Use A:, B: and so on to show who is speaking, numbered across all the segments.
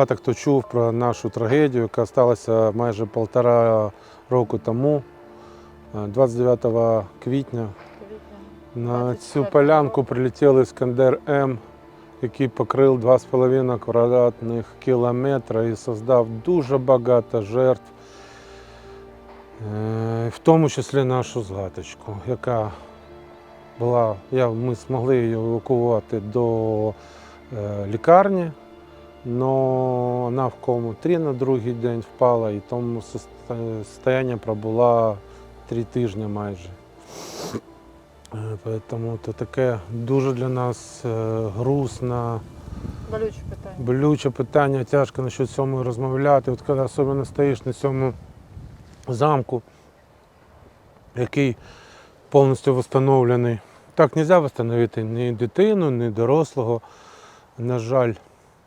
A: Багато хто чув про нашу трагедію, яка сталася майже півтора року тому, Е, 29 квітня. На цю полянку прилетів Іскандер М, який покрив 2,5 квадратних кілометра і создав дуже багато жертв, Е, в тому числі нашу згадочку, яка була, ми змогли її евакуювати до е, лікарні, але вона в кому 3 на другий день впала і тому состоя- состояння пробула 3 тижні майже. Е, Тому то таке дуже для нас е, грустно,
B: Болюче питання.
A: болюче питання, тяжко на цьому розмовляти. От коли особливо стоїш на цьому замку, який повністю встановлений. Так не можна встановити ні дитину, ні дорослого. На жаль,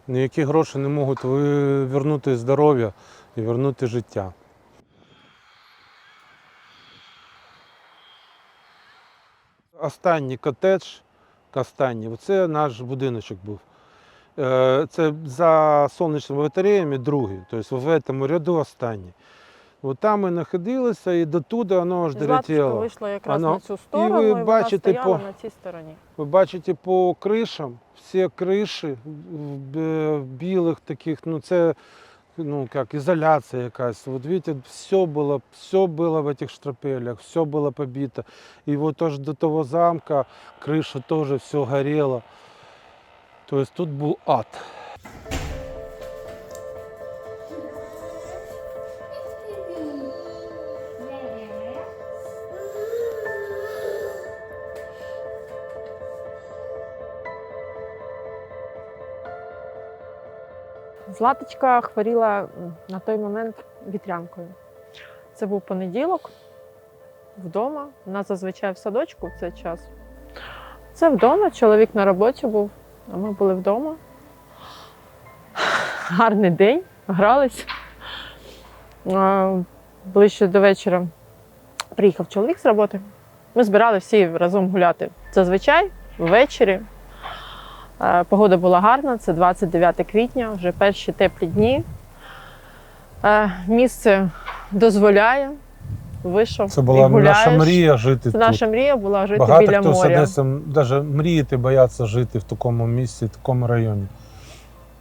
A: ніякі гроші не можуть вернути здоров'я і вернути життя. Останній котедж, останній, це наш будиночок був. Е, Це за сонячними батареями другий, тобто в цьому ряду останній. От там ми знаходилися і дотуди воно аж долетіло.
B: вийшла якраз
A: Воно-
B: на цю сторону,
A: ви
B: і, вона
A: бачите
B: стояла
A: по-
B: на цій стороні.
A: Ви бачите по кришам, всі криші в б- білих таких, ну це ну, як ізоляція якась. Вот видите, все було, все було в этих штропелях, все було побито. І вот аж до того замка криша теж все горело. Тобто тут був ад.
B: Златочка хворіла на той момент вітрянкою. Це був понеділок вдома. У нас зазвичай в садочку в цей час. Це вдома, чоловік на роботі був, а ми були вдома. Гарний день, грались. Ближче до вечора приїхав чоловік з роботи. Ми збирали всі разом гуляти. Зазвичай ввечері. Е, Погода була гарна, це 29 квітня, вже перші теплі дні. Е, Місце дозволяє. Вийшов.
A: Це
B: і
A: була
B: гуляєш.
A: наша мрія жити
B: Це
A: тут.
B: наша мрія була жити
A: Багато
B: біля
A: хто з
B: моря.
A: Одеси навіть мріяти бояться жити в такому місці, в такому районі.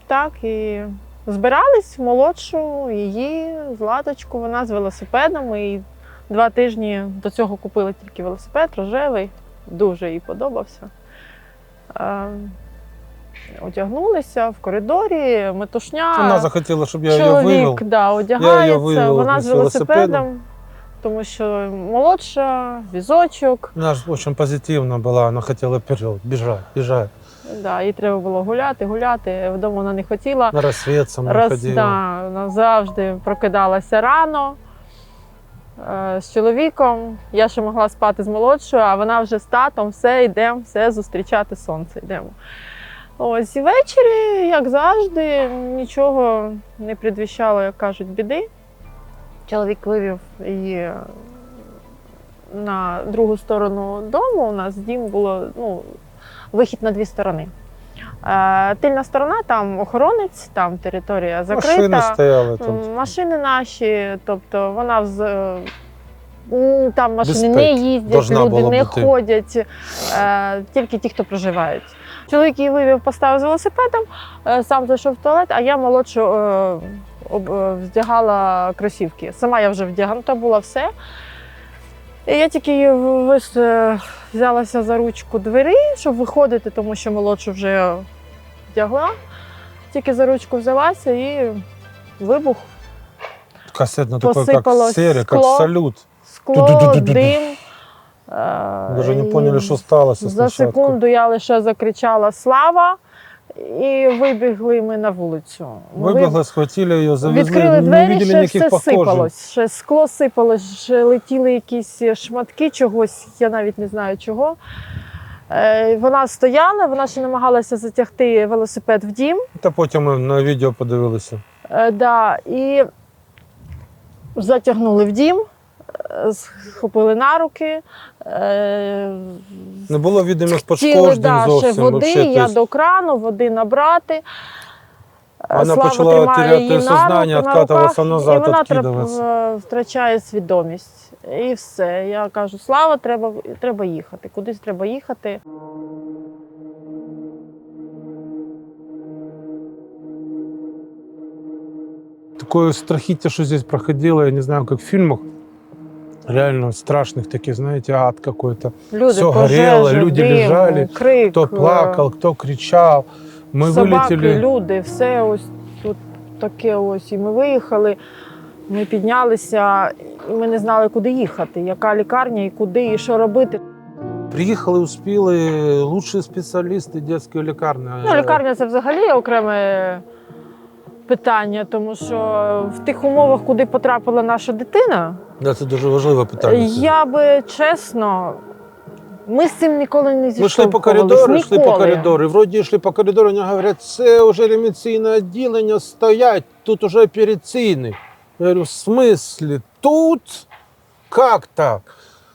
B: Так, і збирались молодшу її, Златочку, вона з велосипедом. І два тижні до цього купили тільки велосипед рожевий, дуже їй подобався. Одягнулися в коридорі, метушня.
A: Вона захотіла, щоб я її
B: Чоловік
A: вивел.
B: да, одягається,
A: вивел
B: вона
A: з
B: велосипедом. тому що молодша, візочок.
A: Вона ж дуже позитивна була, вона хотіла вперед, біжать, біжать.
B: Да, їй треба було гуляти, гуляти. Вдома вона не хотіла.
A: На розсвіт сама
B: Раз,
A: ходила.
B: да, вона завжди прокидалася рано е, з чоловіком. Я ще могла спати з молодшою, а вона вже з татом, все, йдемо, все зустрічати сонце. Йдемо. Ось і ввечері, як завжди, нічого не предвіщало, як кажуть, біди. Чоловік вивів її на другу сторону дому. У нас дім було ну, вихід на дві сторони. Е, Тильна сторона, там охоронець, там територія закрита.
A: Машини стояли.
B: М, Машини наші, тобто вона в з- м, там машини не їздять,
A: должна
B: люди не
A: бути.
B: ходять, е, тільки ті, хто проживають. Чоловік її вивів, поставив з велосипедом, е, сам зайшов в туалет, а я молодшу е, е, вдягала кросівки. Сама я вже вдягнута була все. І я тільки її взялася за ручку двері, щоб виходити, тому що молодшу вже вдягла. Тільки за ручку взялася і вибух.
A: Как
B: посыпалось
A: серия, как
B: скло.
A: салют.
B: Скло, дим. Е,
A: Даже не
B: і
A: поняли, що сталося
B: За
A: спочатку.
B: секунду я лише закричала Слава і вибігли ми на вулицю.
A: Вибігли, схватили її, завезли,
B: Відкрили двері,
A: видели
B: ще все
A: похожих.
B: сипалось. Ще скло сипалось, ще летіли якісь шматки чогось, я навіть не знаю чого. Е, Вона стояла, вона ще намагалася затягти велосипед в дім.
A: Та потім ми на відео подивилися.
B: Е, да, і затягнули в дім, е, схопили на руки. Е,
A: Не було відомих пошкоджень
B: да,
A: зовсім.
B: ще води,
A: вообще,
B: я
A: тобто
B: до крану, води набрати.
A: Вона
B: Слава
A: почала теряти сознання,
B: руках,
A: назад,
B: і вона
A: откидуватися.
B: трап- втрачає свідомість. І все. Я кажу, Слава, треба, треба їхати. Кудись треба їхати.
A: Такое страхіття, що здесь проходило, я не знаю, как в фильмах. Реально страшных таких, знаете, ад какой-то.
B: Люди пожежі,
A: горело, люди
B: дим,
A: лежали,
B: крик,
A: Кто плакал, кто кричав. Ми
B: собаки,
A: вилетіли.
B: люди, все ось тут таке ось. І ми виїхали. Ми піднялися, і ми не знали, куди їхати, яка лікарня і куди, і що робити.
A: Приїхали, успіли лучші спеціалісти дитячої лікарні.
B: Ну, лікарня це взагалі окреме питання, тому що в тих умовах, куди потрапила наша дитина,
A: Да, це дуже важливе питання.
B: я би чесно, ми з цим ніколи не зійшли.
A: Ми йшли по коридору, йшли по коридору. І вроді йшли по коридору, вони говорять, це вже реміційне відділення стоять, тут уже операційний. Я говорю, в смислі? Тут? Як так?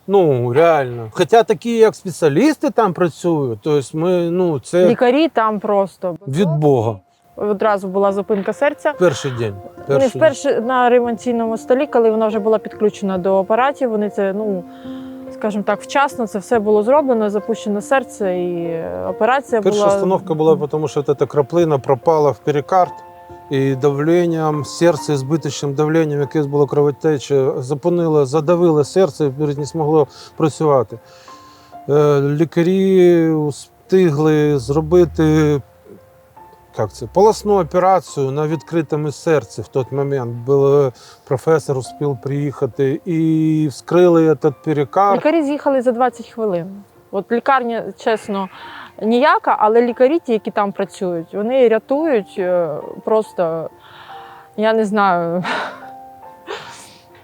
A: Ну, реально. Хоча такі, як спеціалісти там працюють, тобто ми, ну, це
B: Лікарі там просто
A: від Бога.
B: Одразу була зупинка серця.
A: Перший день.
B: Вони
A: Перший
B: вперше на ремонційному столі, коли вона вже була підключена до апаратів, вони це, ну скажімо так, вчасно це все було зроблено, запущено серце, і операція
A: Перша
B: була.
A: остановка була, тому що ця краплина пропала в перикард. І давленням серця, збиточним давленням, якесь було кровотеча, зупинило, задавило серце, і не змогло працювати. Е, Лікарі встигли зробити як це, полосну операцію на відкритому серці в той момент. Був, професор успів приїхати і вскрили цей перикард.
B: Лікарі з'їхали за 20 хвилин. От лікарня, чесно, ніяка, але лікарі, ті, які там працюють, вони рятують е, просто, я не знаю.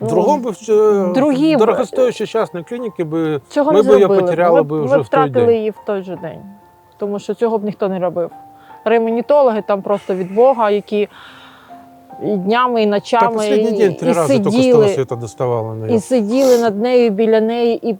A: В другому б ще-
B: другі б-
A: дорогостоящій частній клініці би
B: Цього
A: Ми
B: не
A: б її потеряли
B: ми,
A: би
B: ми
A: вже в той
B: втратили
A: день.
B: її в той же день. Тому що цього б ніхто не робив. Ремонітологи там просто від Бога, які і днями, і ночами і,
A: день три
B: і
A: рази
B: сиділи,
A: доставала на
B: і сиділи над нею біля неї, і,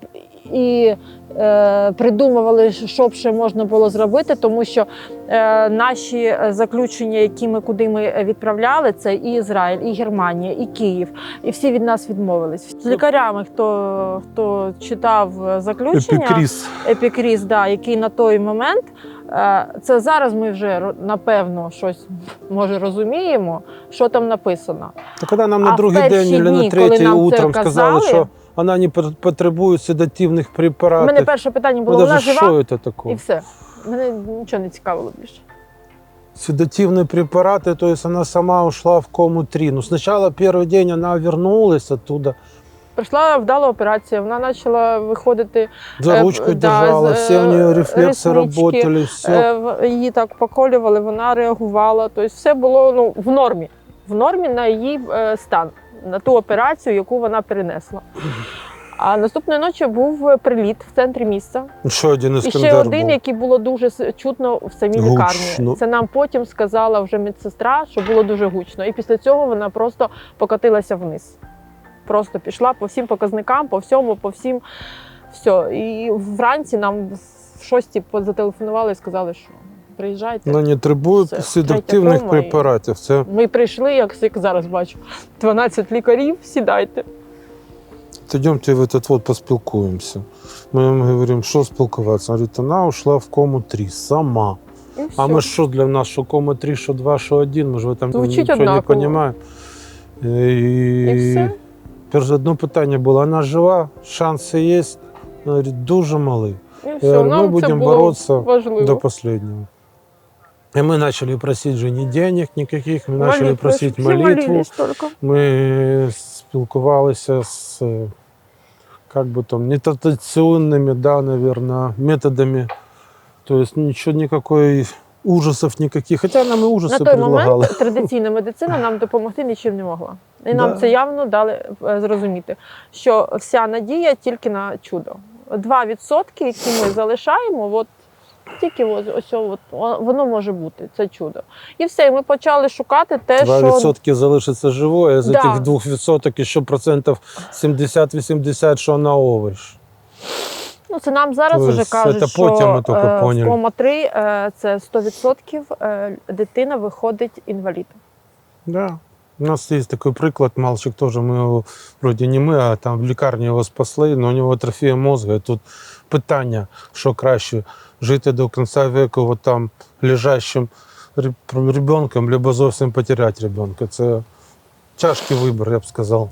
B: і е, придумували, що б ще можна було зробити, тому що е, наші заключення, які ми куди ми відправляли, це і Ізраїль, і Германія, і Київ, і всі від нас відмовились. З лікарями, хто, хто читав е, заключення,
A: Епікріс.
B: епікріз, да, який на той момент. е, Це зараз ми вже ро- напевно щось може розуміємо, що там написано.
A: Та коли нам на
B: А в
A: другий
B: перші
A: день або
B: дні,
A: на
B: коли
A: третій
B: нам це
A: утром сказали,
B: казали-
A: що вона не пот- потребує седативних
B: У
A: препаратів.
B: мене перше питання було:
A: Ну,
B: вона
A: даже
B: жива
A: що це
B: і
A: таке?
B: все. Мене нічого не цікавило більше.
A: Седативные препараты, то есть она сама ушла в кому 3. Ну, сначала первый день она вернулась оттуда,
B: Прийшла вдала операція, вона почала виходити,
A: за
B: Э,
A: ручку
B: да,
A: держала, все у нее рефлексы
B: реснички,
A: все.
B: е, в- її так поколювали, вона реагувала. Тобто все було ну, в нормі. В нормі на її е, стан, на ту операцію, яку вона перенесла. А наступної ночі був приліт в центрі міста.
A: Еще один
B: І ще один,
A: був.
B: який було дуже чутно в самій
A: Гучно.
B: лікарні. Це нам потім сказала вже медсестра, що було дуже гучно. І після цього вона просто покотилася вниз. Просто пішла по всім показникам, по всьому, по всім. Все. І вранці нам в шостій зателефонували і сказали, що приїжджайте.
A: Вона не требує седативних препаратів. Це
B: Ми прийшли, як, зараз бачу, 12 лікарів, сідайте.
A: Идемте в этот вот поспілкуємося. Ми їм говоримо, що спілкуватися. Вона говорить, вона ушла в кому 3 сама. А ми що для нас, що кома 3, що 2, що 1, ми ж в этом
B: Звучить
A: нічого не розуміємо. І,
B: І все.
A: перше одне питання було, вона жива, шанси є? Вона говорить, дуже малі.
B: І
A: Я
B: все.
A: говорю,
B: Нам
A: ми
B: це
A: будемо
B: було
A: боротися
B: важливо.
A: до последнего. И мы начали просить же не денег никаких, мы начали
B: Молитви.
A: просить
B: Всі
A: молитву.
B: молились тільки.
A: Ми спілкувалися з е, как бы там нетрадиционными, да, наверное, методами. То есть ничего, никакой ужасов никаких. Хотя нам и ужасы
B: На той
A: предлагали.
B: момент традиційна медицина нам допомогти нічим не могла. І нам
A: Да.
B: це явно дали е, зрозуміти, що вся надія тільки на чудо. 2%, які ми залишаємо, от тільки ось, ось от, воно може бути, це чудо. І все, і ми почали шукати те, що
A: 2% залишиться живою, а з
B: Да.
A: цих 2% ще процентів 70-80, що на овощ.
B: Ну, це нам зараз
A: То
B: вже кажуть, що
A: потім ми тільки
B: е, в
A: поняли.
B: кома 3 е, це 100% е, дитина виходить інвалід.
A: Да. У нас є такий приклад, мальчик теж, ми його, вроді не ми, а там в лікарні його спасли, але у нього атрофія мозга. І тут питання, що краще, жити до кінця віку от там лежащим реб- ребенком, либо зовсім потеряти ребенка. Це тяжкий вибір, я б сказав.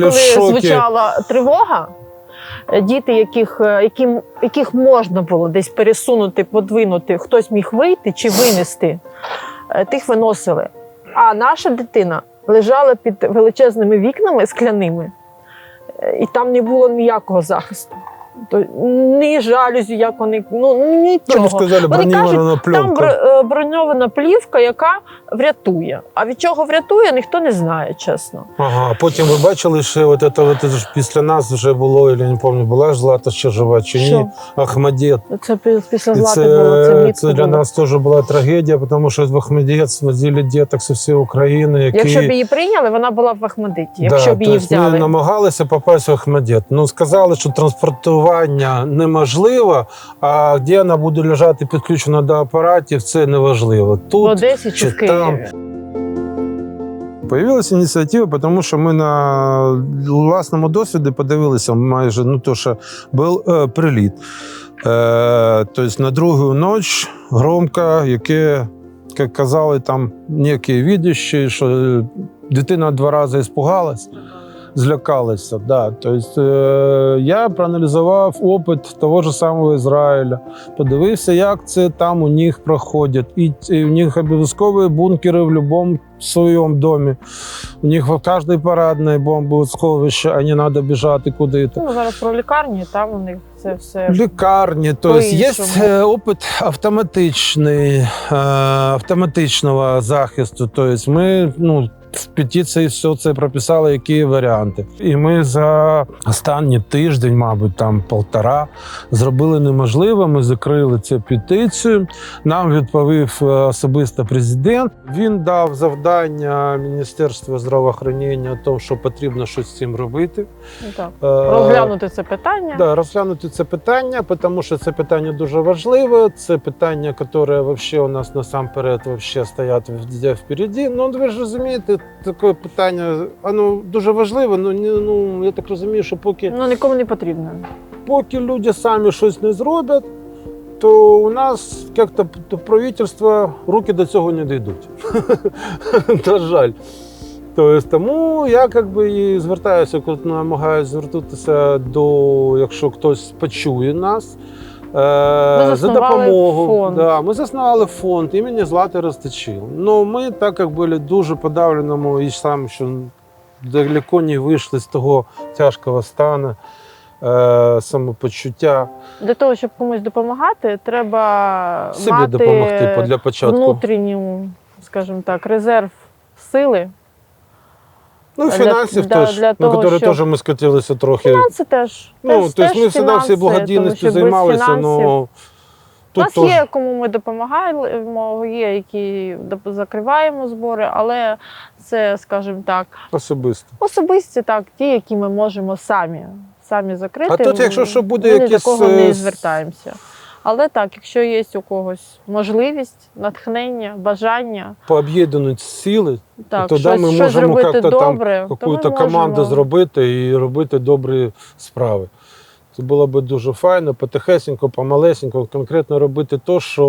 B: Момент, коли
A: в шокі.
B: звучала тривога, е, діти, яких, е, яким, яких можна було десь пересунути, подвинути, хтось міг вийти чи винести, е, тих виносили. А наша дитина лежала під величезними вікнами скляними, і там не було ніякого захисту. То, ні жалюзі, як вони, ну
A: Ну,
B: нічого.
A: ми сказали,
B: Вони кажуть, Там е, броньована плівка, яка врятує. А від чого врятує, ніхто не знає, чесно.
A: Ага, а потім ви бачили, що от це, от це ж після нас вже було, я не пам'ятаю, була ж Злата ще жива чи ні,
B: Що?
A: Ахмадєт.
B: Це після злати
A: це,
B: було, це
A: це для
B: було.
A: нас теж була трагедія, тому що в Ахмадєт возили діток з всієї України, які...
B: Якщо б її прийняли, вона була в Ахмадиті. Якщо
A: Да,
B: б її
A: тобто Ми
B: взяли.
A: намагалися попасти в Ахмадєт. Ну, сказали, що транспортування неможливо, а де вона буде лежати підключена до апаратів, це неважливо.
B: В Одесі чи, в Києві.
A: Появилася ініціатива, тому що ми на власному досвіді подивилися майже ну, то, що був е, приліт. Е, тобто на другу ніч громко, яке, як казали, там некі відущі, що дитина два рази іспугалась, злякалася. Да. Тобто, е, я проаналізував опит того ж самого Ізраїля, подивився, як це там у них проходить. І, і у них обов'язкові бункери в будь-якому своєму домі. У них в кожній парадній бомбосховище, а не треба біжати куди-то.
B: Ну, зараз про лікарні, там у них це все.
A: Лікарні, тобто є опит автоматичний, е, автоматичного захисту. Тобто ми ну, в петиції все це прописали, які варіанти. І ми за останній тиждень, мабуть, там полтора, зробили неможливе. Ми закрили цю петицію. Нам відповів е, особисто президент. Він дав завдання Міністерству здравоохранення, тому що потрібно щось з цим робити.
B: Ну, так.
A: Е,
B: Розглянути це питання.
A: Да, розглянути це питання, тому що це питання дуже важливе. Це питання, яке вообще у нас насамперед вообще стоять впереді. Ну, ви ж розумієте, таке питання, воно дуже важливе. Ну, ні- ну я так розумію, що поки,
B: Ну нікому не потрібно.
A: поки люди самі щось не зроблять, то у нас як-то правительство руки до цього не дійдуть. На жаль. Тобто, тому я як би і звертаюся, намагаюся звернутися до, якщо хтось почує нас. Е, За допомогу.
B: фонд.
A: Да, ми заснували фонд імені Злати Ростичил. Ну, ми так як були дуже подавленому і сам, що далеко не вийшли з того тяжкого стану, е, самопочуття.
B: Для того, щоб комусь допомагати, треба
A: Собі
B: мати
A: допомогти по- для початку.
B: внутрішню, скажімо так, резерв сили.
A: Ну, і
B: для-
A: фінансів теж,
B: для
A: на
B: того,
A: які теж ми скотилися трохи.
B: Фінанси теж.
A: Ну,
B: теж,
A: тобто
B: теж
A: ми завжди всі благодійністю займалися,
B: фінансів-
A: але
B: У нас
A: теж
B: є, кому ми допомагаємо, є, які закриваємо збори, але це, скажімо так,
A: особисто.
B: особисті так, ті, які ми можемо самі, самі закрити.
A: А тут, якщо що буде
B: ми
A: якісь,
B: до кого
A: е,
B: не звертаємося. Але так, якщо є у когось можливість, натхнення, бажання,
A: Пооб'єднують сили,
B: так,
A: тоді
B: щось,
A: ми
B: щось
A: можемо як-то там
B: добре, то
A: якусь команду зробити і робити добрі справи. Це було б дуже файно, потихесенько, помалесенько, конкретно робити те, що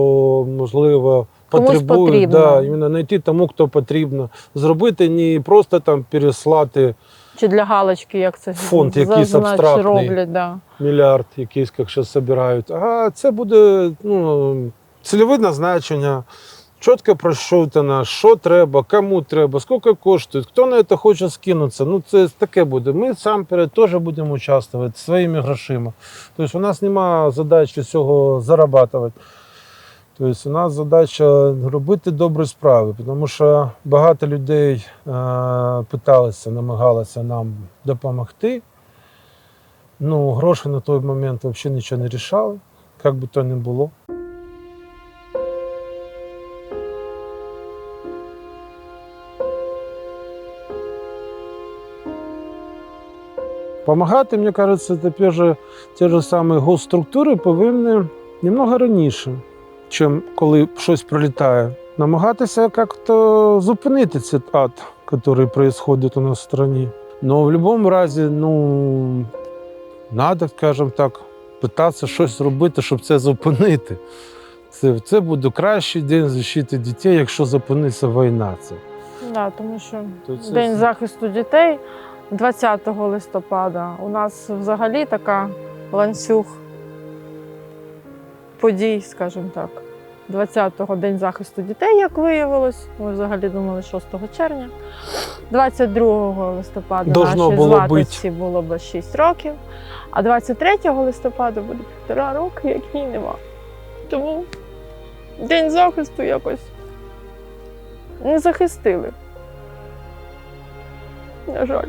A: можливо потребують. Да, іменно знайти тому, хто потрібно. Зробити не просто там переслати
B: Чи для галочки, як це
A: Фонд якийсь абстрактний.
B: роблять. Да.
A: мільярд, якийсь, як зараз збирають. А це буде ну, цільове назначення, чітко прощутано, що треба, кому треба, скільки коштує, хто на це хоче скинутися. Ну, це таке буде. Ми сам перед теж будемо участвувати своїми грошима. Тобто у нас немає задачі цього зарабатувати. Тобто у нас задача робити добрі справи, тому що багато людей е, питалися, намагалися нам допомогти. Ну, гроші на той момент взагалі нічого не рішали. як би то не було. Помагати, мені кажется, тепер же ті ж самі госструктури повинні немного раніше, чим коли щось прилітає. Намагатися як-то зупинити цей ад, який відбувається у нас в стране. Но в будь-якому разі, ну, треба, скажімо так, питатися щось зробити, щоб це зупинити. Це, це буде кращий день защити дітей, якщо зупиниться війна. Це.
B: Да, тому що
A: То це-
B: День захисту дітей 20 листопада. У нас взагалі така ланцюг подій, скажімо так. 20-го День захисту дітей, як виявилось. Ми взагалі думали 6 червня. 22 листопада
A: Должно
B: нашій
A: було
B: зватості було б 6 років, а 23 листопада буде півтора роки, як її нема. Тому День захисту якось не захистили. На жаль.